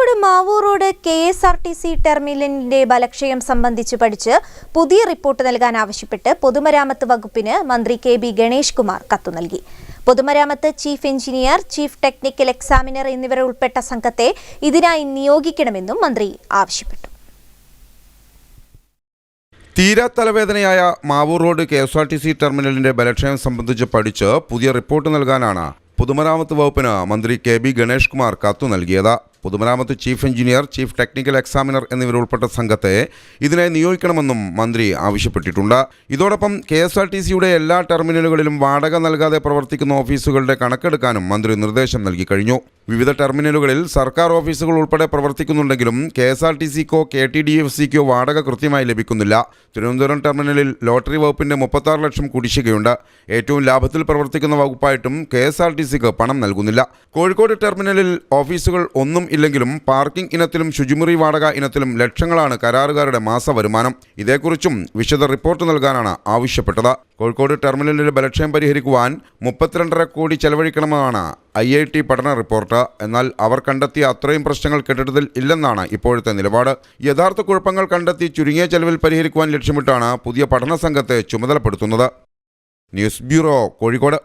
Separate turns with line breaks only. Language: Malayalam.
Kozhikode Mavoor road K S R T C ടെർമിനലിന്റെ ബലക്ഷയം സംബന്ധിച്ച് പഠിച്ച് പുതിയ റിപ്പോർട്ട് നൽകാൻ ആവശ്യപ്പെട്ട് പൊതുമരാമത്ത് വകുപ്പിന് മന്ത്രി കെ ബി ഗണേഷ് കുമാർ കത്തു നൽകി. പൊതുമരാമത്ത് chief engineer chief technical examiner എന്നിവരെ ഉൾപ്പെട്ട സംഘത്തെ ഇതിനായി നിയോഗിക്കണമെന്നും മന്ത്രി ആവശ്യപ്പെട്ടു.
തീരാ തലവേദനയായ Mavoor road K S R T C ടെർമിനലിന്റെ ബലക്ഷയം സംബന്ധിച്ച് പഠിച്ച് പുതിയ റിപ്പോർട്ട് നൽകാനാണ് പൊതുമരാമത്ത് വകുപ്പിന് മന്ത്രി കെ ബി ഗണേഷ് കുമാർ കത്തു നൽകിയത്. പൊതുമരാമത്ത് chief engineer chief technical examiner എന്നിവരുൾപ്പെട്ട സംഘത്തെ ഇതിനായി നിയോഗിക്കണമെന്നും മന്ത്രി ആവശ്യപ്പെട്ടിട്ടുണ്ട്. ഇതോടൊപ്പം കെ എസ് ആർ ടി സിയുടെ എല്ലാ ടെർമിനലുകളിലും വാടക നൽകാതെ പ്രവർത്തിക്കുന്ന ഓഫീസുകളുടെ കണക്കെടുക്കാനും മന്ത്രി നിർദ്ദേശം നൽകി കഴിഞ്ഞു. വിവിധ ടെർമിനലുകളിൽ സർക്കാർ ഓഫീസുകൾ ഉൾപ്പെടെ പ്രവർത്തിക്കുന്നുണ്ടെങ്കിലും കെ എസ് ആർ ടി സിക്കോ കെ ടി ഡി എഫ് സിക്കോ വാടക കൃത്യമായി ലഭിക്കുന്നില്ല. തിരുവനന്തപുരം ടെർമിനലിൽ ലോട്ടറി വകുപ്പിന്റെ മുപ്പത്താറ് ലക്ഷം കുടിശ്ശികയുണ്ട്. ഏറ്റവും ലാഭത്തിൽ പ്രവർത്തിക്കുന്ന വകുപ്പായിട്ടും കെ എസ് ആർ ടി സിക്ക് പണം നൽകുന്നില്ല. കോഴിക്കോട് ടെർമിനലിൽ ഓഫീസുകൾ ഒന്നും ഇല്ലെങ്കിലും പാർക്കിംഗ് ഇനത്തിലും ശുചിമുറി വാടക ഇനത്തിലും ലക്ഷങ്ങളാണ് കരാറുകാരുടെ മാസ വരുമാനം. ഇതേക്കുറിച്ചും വിശദ റിപ്പോർട്ട് നൽകാനാണ് ആവശ്യപ്പെട്ടത്. കോഴിക്കോട് ടെർമിനലിലെ ബലക്ഷയം പരിഹരിക്കുവാൻ മുപ്പത്തിരണ്ടര കോടി ചെലവഴിക്കണമെന്നാണ് ഐ ഐ ടി പഠന റിപ്പോർട്ട്. എന്നാൽ അവർ കണ്ടെത്തിയ അത്രയും പ്രശ്നങ്ങൾ കെട്ടിടത്തിൽ ഇല്ലെന്നാണ് ഇപ്പോഴത്തെ നിലപാട്. യഥാർത്ഥ കുഴപ്പങ്ങൾ കണ്ടെത്തി ചുരുങ്ങിയ ചെലവിൽ പരിഹരിക്കുവാൻ ലക്ഷ്യമിട്ടാണ് പുതിയ പഠന സംഘത്തെ ചുമതലപ്പെടുത്തുന്നത്. News bureau Kozhikode.